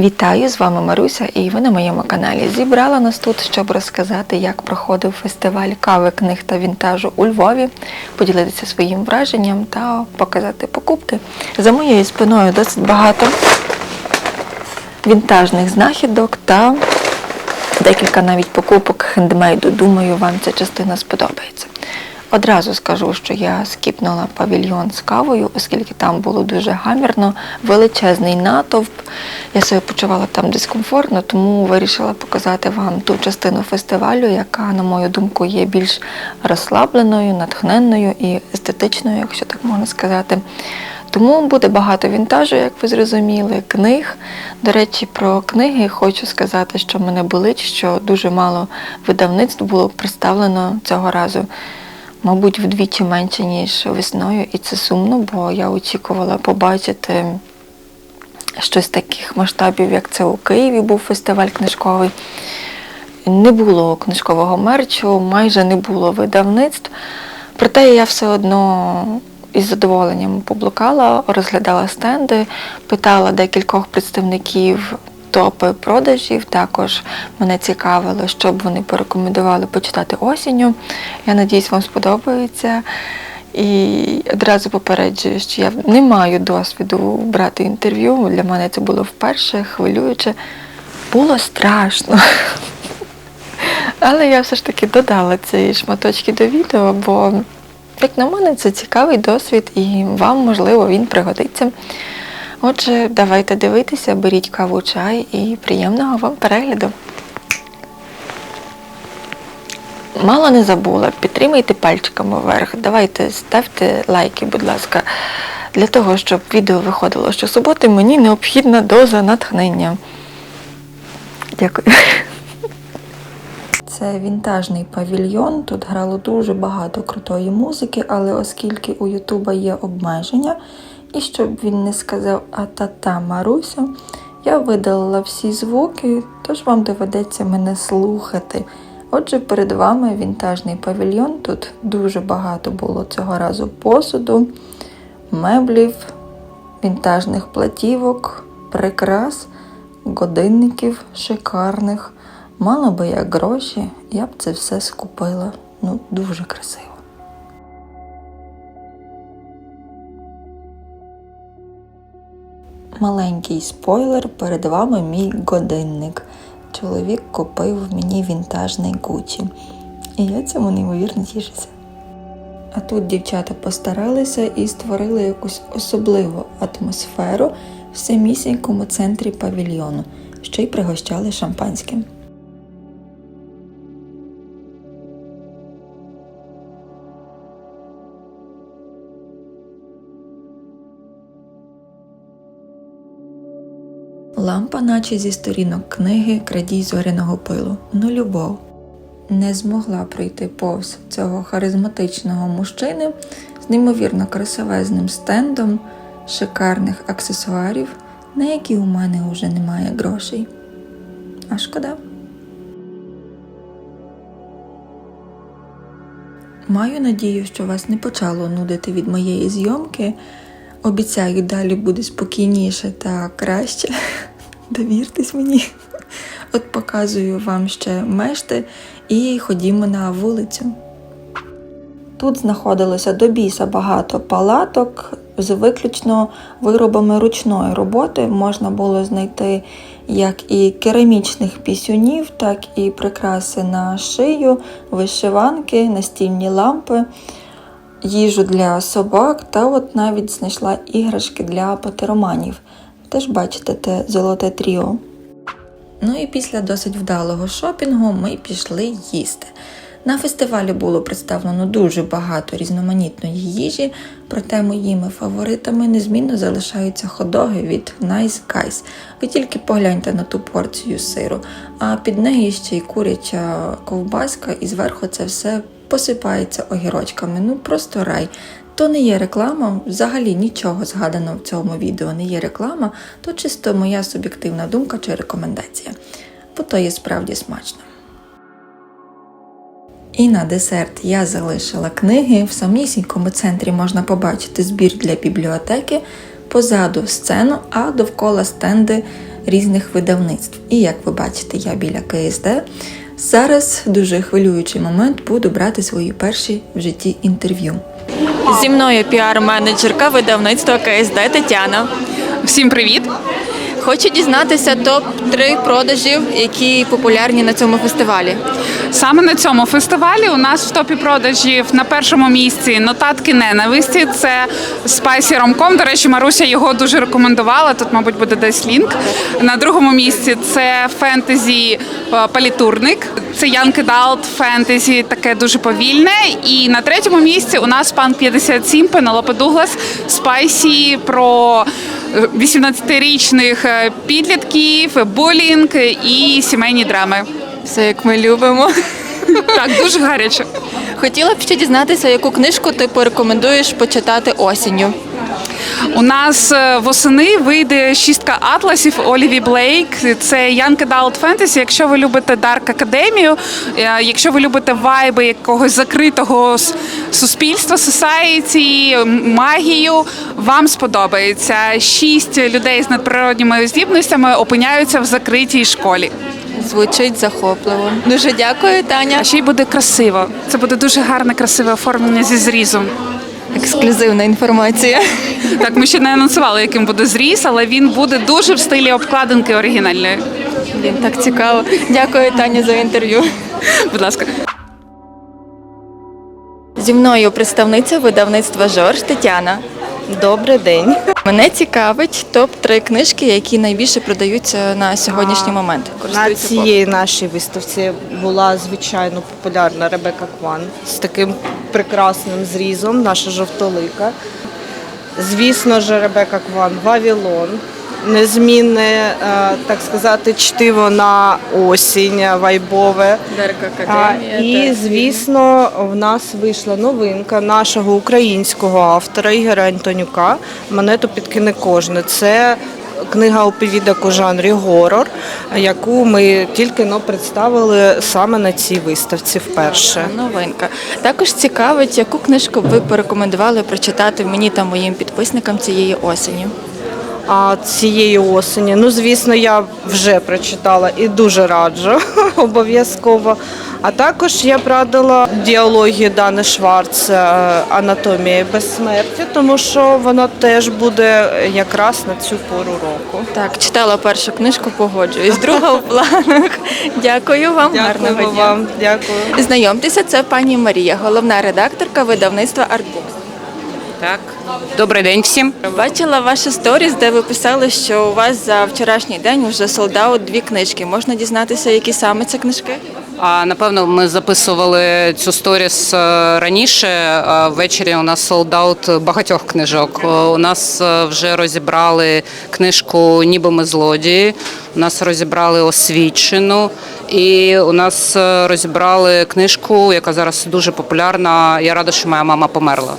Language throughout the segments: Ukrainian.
Вітаю з вами Маруся, і ви на моєму каналі. Зібрала нас тут, щоб розказати, як проходив фестиваль кави, книг та вінтажу у Львові, поділитися своїм враженням та показати покупки. За моєю спиною досить багато вінтажних знахідок та декілька навіть покупок хендмейду. Думаю, вам ця частина сподобається. Одразу скажу, що я скіпнула павільйон з кавою, оскільки там було дуже гамірно, величезний натовп. Я себе почувала там дискомфортно, тому вирішила показати вам ту частину фестивалю, яка, на мою думку, є більш розслабленою, натхненною і естетичною, якщо так можна сказати. Тому буде багато вінтажу, як ви зрозуміли, книг. До речі, про книги хочу сказати, що мене болить, що дуже мало видавництв було представлено цього разу. Мабуть, вдвічі менше, ніж весною, і це сумно, бо я очікувала побачити щось таких масштабів, як це у Києві був фестиваль книжковий. Не було книжкового мерчу, майже не було видавництв. Проте я все одно із задоволенням поблукала, розглядала стенди, питала декількох представників топи продажів. Також мене цікавило, що б вони порекомендували почитати осінню. Я надіюсь, вам сподобається. І одразу попереджую, що я не маю досвіду брати інтерв'ю. Для мене це було вперше, хвилююче. Було страшно. Але я все ж таки додала ці шматочки до відео, бо, як на мене, це цікавий досвід і вам, можливо, він пригодиться. Отже, давайте дивитися, беріть каву, чай і приємного вам перегляду. Мало не забула, підтримайте пальчиками вверх. Давайте ставте лайки, будь ласка. Для того, щоб відео виходило щосуботи, мені необхідна доза натхнення. Дякую. Це вінтажний павільйон. Тут грало дуже багато крутої музики, але оскільки у Ютуба є обмеження, і щоб він не сказав а-та-та Маруся, я видалила всі звуки, тож вам доведеться мене слухати. Отже, перед вами вінтажний павільйон. Тут дуже багато було цього разу посуду, меблів, вінтажних платівок, прикрас, годинників шикарних. Мало би як гроші, я б це все скупила. Ну, дуже красиво. Маленький спойлер, перед вами мій годинник. Чоловік купив мені вінтажний Гучі. І я цьому неймовірно тішуся. А тут дівчата постаралися і створили якусь особливу атмосферу в самісінькому центрі павільйону, що й пригощали шампанським. Наче зі сторінок книги Крадій зоряного пилу. Ну, любов. Не змогла пройти повз цього харизматичного мужчини з неймовірно красивезним стендом, шикарних аксесуарів, на які у мене вже немає грошей. А шкода. Маю надію, що вас не почало нудити від моєї зйомки. Обіцяю, далі буде спокійніше та краще. Довіртесь мені. От показую вам ще мешти і ходімо на вулицю. Тут знаходилося до біса багато палаток з виключно виробами ручної роботи. Можна було знайти як і керамічних пісюнів, так і прикраси на шию, вишиванки, настільні лампи їжу для собак та от навіть знайшла іграшки для патероманів. Теж бачите те золоте тріо. Ну і після досить вдалого шопінгу ми пішли їсти. На фестивалі було представлено дуже багато різноманітної їжі, проте моїми фаворитами незмінно залишаються ходоги від Nice Guys. Ви тільки погляньте на ту порцію сиру, а під нею ще й куряча ковбаска, і зверху це все посипається огірочками. Ну просто рай. То не є реклама, взагалі нічого згадано в цьому відео не є реклама, то чисто моя суб'єктивна думка чи рекомендація. Бо то є справді смачно. І на десерт я залишила книги. В самісінькому центрі можна побачити збір для бібліотеки, позаду сцену, а довкола стенди різних видавництв. І як ви бачите, я біля КСД. Зараз дуже хвилюючий момент буду брати свої перші в житті інтерв'ю. Зі мною піар-менеджерка видавництва КСД Тетяна. Всім привіт! Хочу дізнатися топ-3 продажів, які популярні на цьому фестивалі. Саме на цьому фестивалі у нас в топі продажів на першому місці нотатки ненависті. Це Spicy Rom.com. До речі, Маруся його дуже рекомендувала. Тут, мабуть, буде десь лінк. На другому місці це фентезі е, палітурник. Це Young Adult фентезі, таке дуже повільне. І на третьому місці у нас пан 57 Пенелопе Дуглас Спайсі про е, 18-річних е, підлітків, булінг і сімейні драми. Все як ми любимо. Так, дуже гаряче. Хотіла б ще дізнатися, яку книжку ти порекомендуєш почитати осінню. У нас е, восени вийде шістка атласів Оліві Блейк. Це Young Adult Fantasy. Якщо ви любите Dark Академію, якщо ви любите вайби якогось закритого суспільства, society, магію, вам сподобається. Шість людей з надприродніми здібностями опиняються в закритій школі. Звучить захопливо. Дуже дякую, Таня. А ще й буде красиво. Це буде дуже гарне, красиве оформлення зі зрізом. Ексклюзивна інформація. Так, ми ще не анонсували, яким буде зріз, але він буде дуже в стилі обкладинки оригінальної. Блін, так цікаво. Дякую, Таня, за інтерв'ю. Будь ласка. Зі мною представниця видавництва Жорж Тетяна. Добрий день. Мене цікавить топ-3 книжки, які найбільше продаються на сьогоднішній момент. На Користуються цієї нашій виставці була звичайно популярна Ребека Кван з таким прекрасним зрізом, наша жовтолика. Звісно ж, Ребека Кван Вавілон. Незмінне, е, так сказати, чтиво на осінь, вайбове. Академія. і звісно, в нас вийшла новинка нашого українського автора Ігоря Антонюка. Монету підкине кожне. Це книга оповідок у жанрі горор, яку ми тільки но представили саме на цій виставці вперше. Новинка. Також цікавить, яку книжку ви порекомендували прочитати мені та моїм підписникам цієї осені. А цієї осені, ну звісно, я вже прочитала і дуже раджу обов'язково. А також я б радила діалоги Дани Шварц е, Анатомія безсмерті, тому що вона теж буде якраз на цю пору року. Так, читала першу книжку, погоджуюсь. Друга в планах. Дякую вам, гарного Дякую дня. вам. Дякую. Знайомтеся, це пані Марія, головна редакторка видавництва Artbooks. Так, добрий день всім. Бачила ваші сторіс, де ви писали, що у вас за вчорашній день вже солдаут дві книжки. Можна дізнатися, які саме це книжки? А напевно, ми записували цю сторіс е, раніше. а Ввечері у нас солдаут багатьох книжок. Е, У нас е, вже розібрали книжку Ніби ми злодії. У нас розібрали освічену, і у нас розібрали книжку, яка зараз дуже популярна. Я рада, що моя мама померла.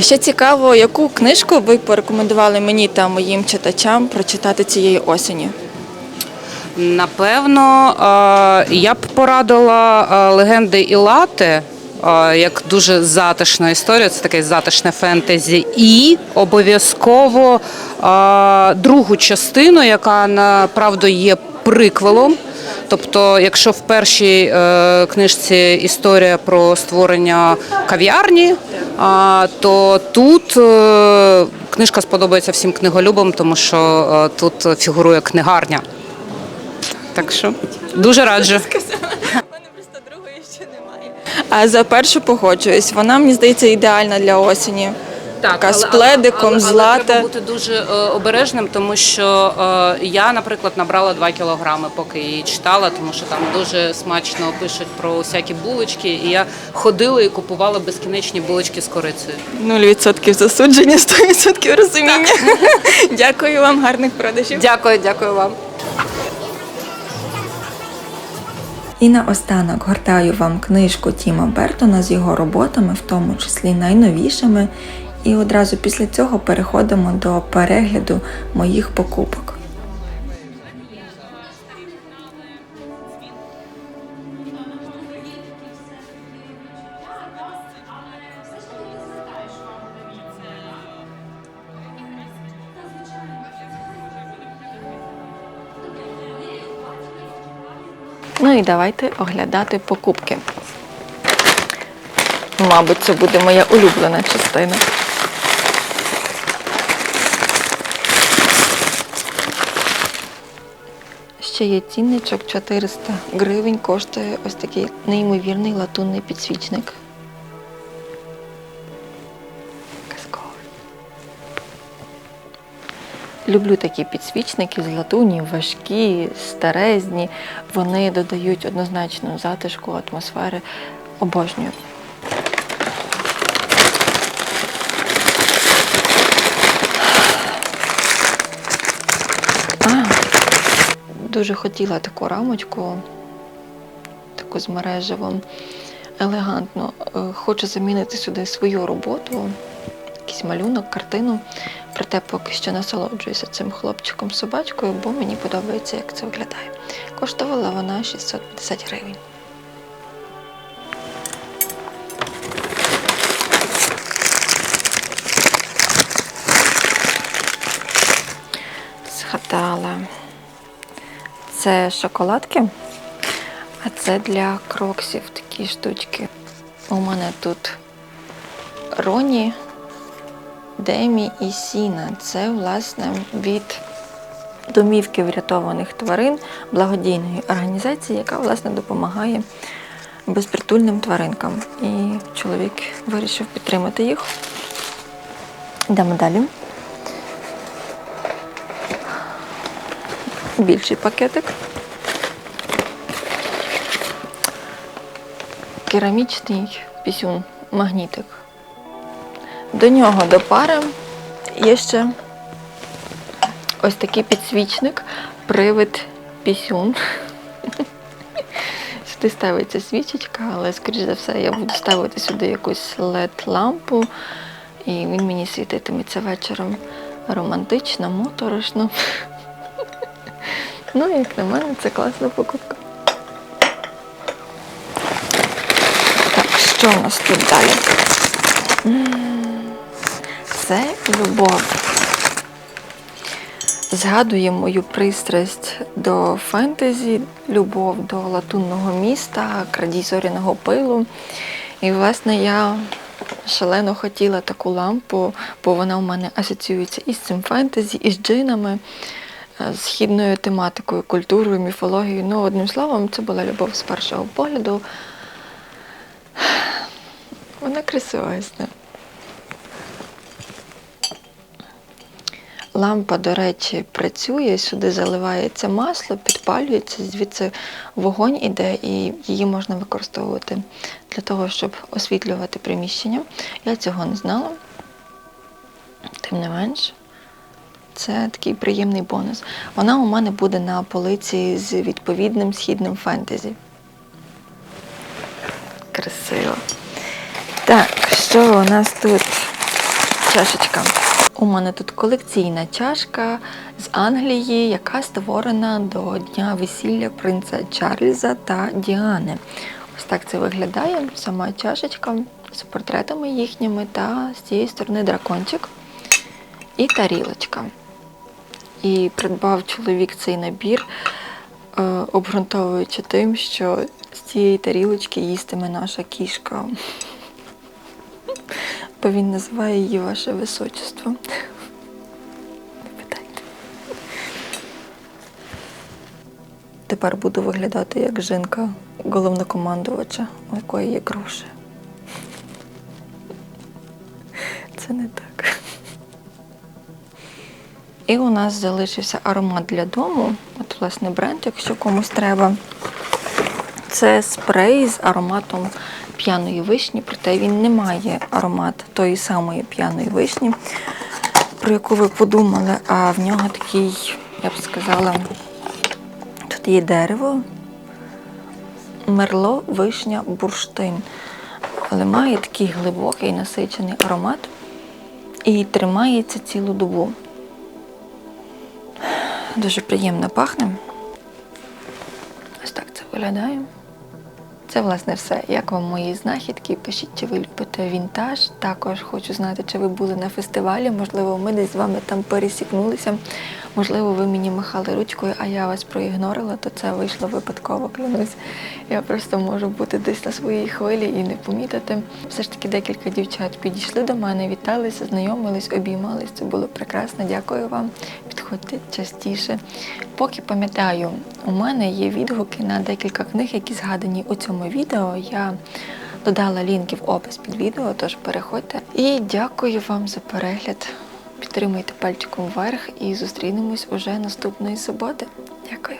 Ще цікаво, яку книжку ви порекомендували мені та моїм читачам прочитати цієї осені? Напевно, е, я б порадила е, легенди Ілати. е, Як дуже затишна історія, це таке затишне фентезі, і обов'язково другу частину, яка направду є приквелом. Тобто, якщо в першій е, книжці історія про створення кав'ярні, то тут е, книжка сподобається всім книголюбам, тому що е, тут фігурує книгарня. Так що дуже раджу. А за першу погоджуюсь. Вона мені здається ідеальна для осені. Така з пледиком, але, з але лате. треба бути дуже е, обережним, тому що е, я, наприклад, набрала 2 кілограми, поки її читала, тому що там дуже смачно пишуть про всякі булочки. І я ходила і купувала безкінечні булочки з корицею. 0% засудження, 100% розуміння. Дякую вам, гарних продажів. Дякую, дякую вам. І наостанок гортаю вам книжку Тіма Бертона з його роботами, в тому числі найновішими. І одразу після цього переходимо до перегляду моїх покупок. Ну і давайте оглядати покупки. Мабуть, це буде моя улюблена частина. Ще є цінничок 400 гривень коштує ось такий неймовірний латунний підсвічник. Казковий. Люблю такі підсвічники з латуні, важкі, старезні. Вони додають однозначно затишку, атмосфери. Обожнюю. Дуже хотіла таку рамочку, таку з мережевим, елегантно. Е, Хочу замінити сюди свою роботу, якийсь малюнок, картину. Проте поки що насолоджуюся цим хлопчиком собачкою, бо мені подобається, як це виглядає. Коштувала вона 650 гривень. Згадала. Це шоколадки, а це для кроксів такі штучки. У мене тут Роні, Демі і Сіна. Це, власне, від домівки врятованих тварин благодійної організації, яка власне допомагає безпритульним тваринкам. І чоловік вирішив підтримати їх. Йдемо далі. Більший пакетик. Керамічний пісюн, магнітик. До нього до пари є ще ось такий підсвічник, привид пісюн. Сюди ставиться свічечка, але, скоріш за все, я буду ставити сюди якусь LED-лампу, і він мені світитиметься вечором романтично, моторошно. Ну, як на мене, це класна покупка. Так, що у нас тут далі? Це любов. Згадує мою пристрасть до фентезі, любов до латунного міста, крадій зоряного пилу. І, власне, я шалено хотіла таку лампу, бо вона у мене асоціюється із цим фентезі, із джинами, східною тематикою, культурою, міфологією. Ну, одним словом, це була любов з першого погляду. Вона красива, ясна. Лампа, до речі, працює, сюди заливається масло, підпалюється, звідси вогонь іде, і її можна використовувати для того, щоб освітлювати приміщення. Я цього не знала. Тим не менш, це такий приємний бонус. Вона у мене буде на полиці з відповідним східним фентезі. Красиво. Так, що у нас тут? Чашечка. У мене тут колекційна чашка з Англії, яка створена до дня весілля принца Чарльза та Діани. Ось так це виглядає. Сама чашечка з портретами їхніми та з цієї сторони дракончик і тарілочка. І придбав чоловік цей набір, е, обґрунтовуючи тим, що з цієї тарілочки їстиме наша кішка. Бо він називає її ваше височество. Не питайте. Тепер буду виглядати як жінка головнокомандувача, у якої є гроші. Це не так. І у нас залишився аромат для дому. От, власне, бренд, якщо комусь треба. Це спрей з ароматом п'яної вишні, проте він не має аромат тої самої п'яної вишні, про яку ви подумали, а в нього такий, я б сказала, тут є дерево, мерло, вишня, бурштин. Але має такий глибокий насичений аромат і тримається цілу добу. Дуже приємно пахне. Ось так це виглядає. Це, власне, все. Як вам мої знахідки? Пишіть, чи ви любите вінтаж. Також хочу знати, чи ви були на фестивалі. Можливо, ми десь з вами там пересікнулися. Можливо, ви мені махали ручкою, а я вас проігнорила, то це вийшло випадково, клянусь. Я просто можу бути десь на своїй хвилі і не помітити. Все ж таки декілька дівчат підійшли до мене, віталися, знайомились, обіймались. Це було прекрасно. Дякую вам. Підходьте частіше. Поки пам'ятаю, у мене є відгуки на декілька книг, які згадані у цьому відео. Я додала лінки в опис під відео, тож переходьте. І дякую вам за перегляд. Підтримуйте пальчиком вверх і зустрінемось уже наступної суботи. Дякую.